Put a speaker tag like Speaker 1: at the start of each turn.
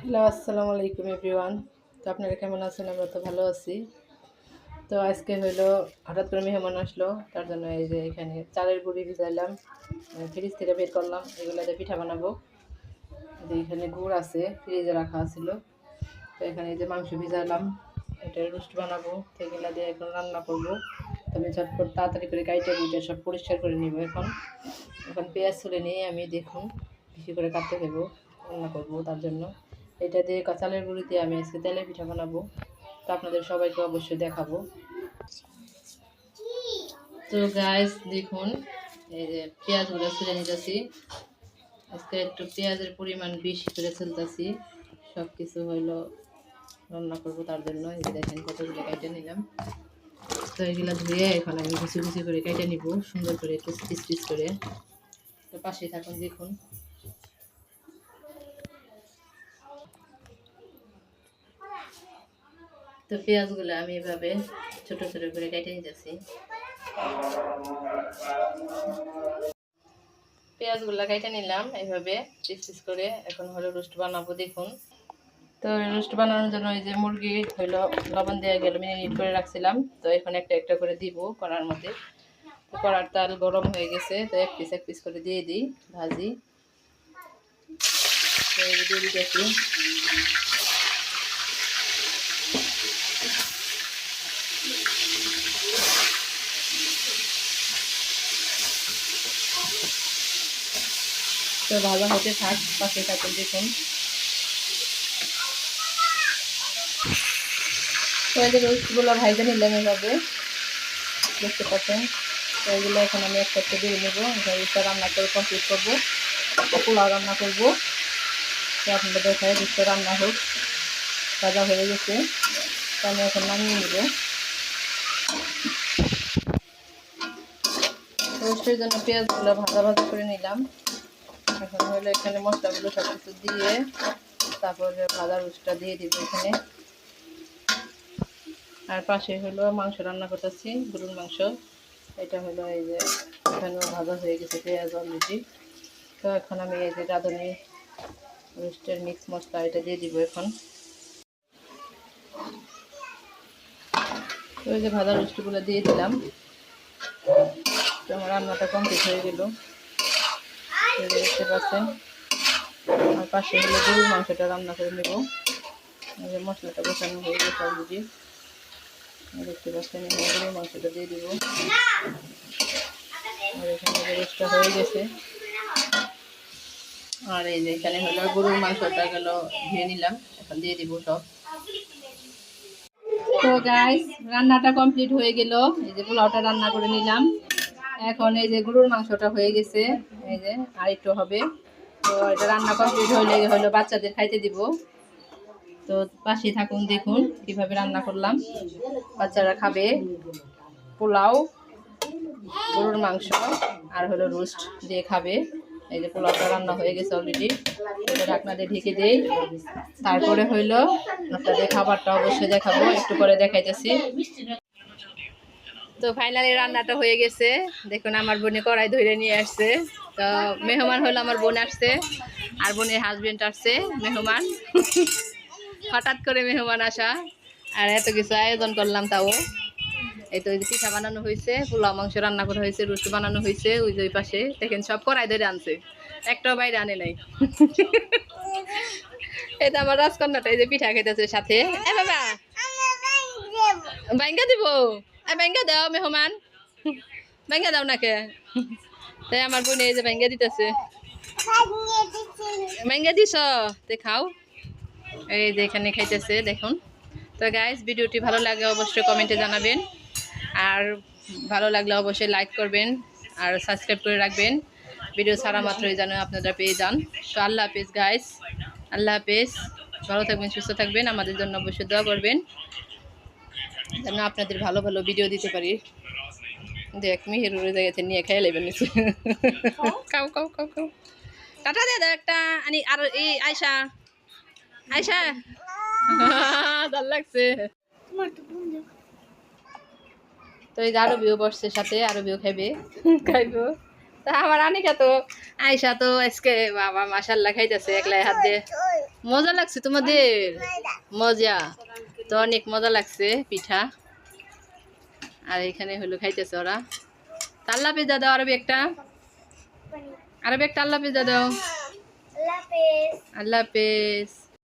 Speaker 1: Hello, আসসালামু আলাইকুম everyone. তো আপনারা কেমন আছেন? আমরা তো ভালো আছি। তো আজকে হইল, হঠাৎ করে মেহমান আসলো, তার জন্য এই যে এখানে চালের গুঁড়ি ভিজাইলাম ফ্রিজ থেকে বের করলাম, এগুলো দিয়ে পিঠা বানাবো। যে এখানে গুড় আছে, ফ্রিজে রাখা ছিল তো এখানে এই যে মাংস ভিজাইলাম এটা রোস্ট বানাবো, তো এগুলো দিয়ে এখন রান্না করব। আমি ঝটপট তাড়াতাড়ি করে কাইটে বুঝে সব পরিষ্কার করে নিব এখন। এখন পেঁয়াজ তুলে নিয়ে আমি দেখুন, বেশি করে কাটতে দেবো রান্না করব তার জন্য। এটা দিয়ে চালের গুঁড়ি দিয়ে আমি আজকে তেলের পিঠা বানাবো। তো আপনাদের সবাইকে অবশ্যই দেখাবো। তো গাইস দেখুন, এই যে পেঁয়াজগুলো ছিলে নিতেছি। আজকে একটু পেঁয়াজের পরিমাণ বেশি করে চলতেছি সব কিছু হইল রান্না করব তার জন্য। এই দেখেন কতগুলো কেটে নিলাম। তো এগুলো ধুয়ে এখন আমি কুচি কুচি করে কেটে নিব। সুন্দর করে পিস পিস করে। তো পাশে থাকুন, দেখুন। তো পেঁয়াজগুলো আমি এভাবে ছোট ছোট করে কেটে নিতেছি। পেঁয়াজগুলো কেটে নিলাম এইভাবে পিস পিস করে এখন হলো রোস্ট বানাবো দেখুন। তো রোস্ট বানানোর জন্য এই যে মুরগি হইল লবণ দেওয়া গেল মিনিট করে রাখছিলাম। তো এখন একটা একটা করে দিব করার মধ্যে। তো কড়ার তাল গরম হয়ে গেছে, তো এক পিস এক পিস করে দিয়ে দিই ভাজি। তো দিয়ে দিতেছি। তো ভাজা হতে থাক, পাশে থাকুন, দেখুন। তো এই নিলাম এভাবে, দেখতে পাচ্ছেন? তো এগুলো এখন আমি একটা নেব রান্না করে কমপ্লিট করব, পোলাও রান্না করব। তো আপনাদের দেখায় রোস্টটা রান্না হোক, ভাজা হয়ে গেছে, তো আমি এখন নামিয়ে নেব। রোস্টের জন্য পেঁয়াজগুলো ভাজা ভাজা করে নিলাম। এখন হলো এখানে মশলাগুলো সব কিছু দিয়ে তারপরে ভাজা রুচটা দিয়ে দিব এখানে। আর পাশে হলো মাংস রান্না করতেছি, গরুর মাংস। এটা হলো এই যে এখানেও ভাজা হয়ে গেছে পেঁয়াজ অলরেডি। তো এখন আমি এই যে রাঁধুনি রুস্টের মিক্স মশলা এটা দিয়ে দিব এখন। এই যে ভাজা রোস্টগুলো দিয়ে দিলাম। তো আমার রান্নাটা কমপ্লিট হয়ে গেল। দেখতে পাচ্ছেন, আর পাশে হলো গরুর মাংসটা রান্না করে নেব। মশলাটা বসানো হয়ে গেছে অলরেডি দেখতে পাচ্ছেন গরুর মাংসটা দিয়ে দিব। আর এখানে রোস্টটা হয়ে গেছে। আর এই যে এখানে হলো গরুর মাংসটা গেল, ধুয়ে নিলাম, এখন দিয়ে দিব সব। তো গাইস রান্নাটা কমপ্লিট হয়ে গেল। এই যে পোলাওটা রান্না করে নিলাম। এখন এই যে গরুর মাংসটা হয়ে গেছে, এই যে আর একটু হবে। তো এটা রান্না কমপ্লিট হইলে হলো বাচ্চাদের খাইতে দিব। তো পাশে থাকুন, দেখুন কীভাবে রান্না করলাম। বাচ্চারা খাবে পোলাও, গরুর মাংস আর হলো রোস্ট দিয়ে খাবে। এই যে পোলাওটা রান্না হয়ে গেছে অলরেডি এটা ঢাকনা দিয়ে ঢেকে দেই। তারপরে হইল আপনাদের খাবারটা অবশ্যই দেখাবো। একটু পরে দেখাইতেছি। তো ফাইনালি রান্নাটা হয়ে গেছে। দেখুন আমার বোনে কড়াই ধরে নিয়ে আসছে। তো মেহমান হলো আমার বোন আসছে, আর বোনের হাজবেন্ড আসছে, মেহমান। হঠাৎ করে মেহমান আসা, আর এত কিছু আয়োজন করলাম তাও। এই তো পিঠা বানানো হয়েছে পোলাও, মাংস রান্না করা হয়েছে রুটি বানানো হয়েছে ওই যে পাশে। দেখেন সব কড়াই ধরে আনছে, একটাও বাইরে আনে নাই। এটা আমার রাজকন্যাটা এই যে পিঠা খেতেছে সাথে। বাইঙ্গা দিব? ব্যাঙ্গা দাও, মেহমান। ব্যাঙ্গা দাও নাকে। তাই আমার বোন এই যে ব্যাঙ্গা দিতেছে। ব্যাঙ্গা দিস তে খাও। এই যে এখানে খাইতেছে, দেখুন। তো গাইজ ভিডিওটি ভালো লাগলে অবশ্যই কমেন্টে জানাবেন। আর ভালো লাগলে অবশ্যই লাইক করবেন আর সাবস্ক্রাইব করে রাখবেন। ভিডিও ছাড়া মাত্রই যেন আপনারা পেয়ে যান। তো আল্লাহ হাফেজ গাইজ আল্লাহ হাফেজ। ভালো থাকবেন, সুস্থ থাকবেন। আমাদের জন্য অবশ্যই দোয়া করবেন। যেন আপনাদের ভালো ভালো ভিডিও দিতে পারি। দেখ মেহেরুর জায়গাতে নিয়ে খেয়ে নেবেন খাও খাও খাও খাও। টাটা দিয়ে দাও একটা আনি আর এই আয়সা আয়সা ভালো লাগছে। তো এই যে আরও বিও বসছে সাথে আরও বিও খাইবে। খাইব। তা আমার আনিকা তো আয়সা তো আজকে বাবা মাসাল্লাহ খাইতেছে একলাই হাত দিয়ে। মজা লাগছে তোমাদের? মজা। তো অনেক মজা লাগছে পিঠা। আর এখানে হলো খাইতেছে ওরা। তাল্লা পেজা পিজা দাও আরবি একটা। আরবি একটা আল্লাহ পিজা দাও।
Speaker 2: আল্লাহ পেজ
Speaker 1: আল্লাহ হাফেজ।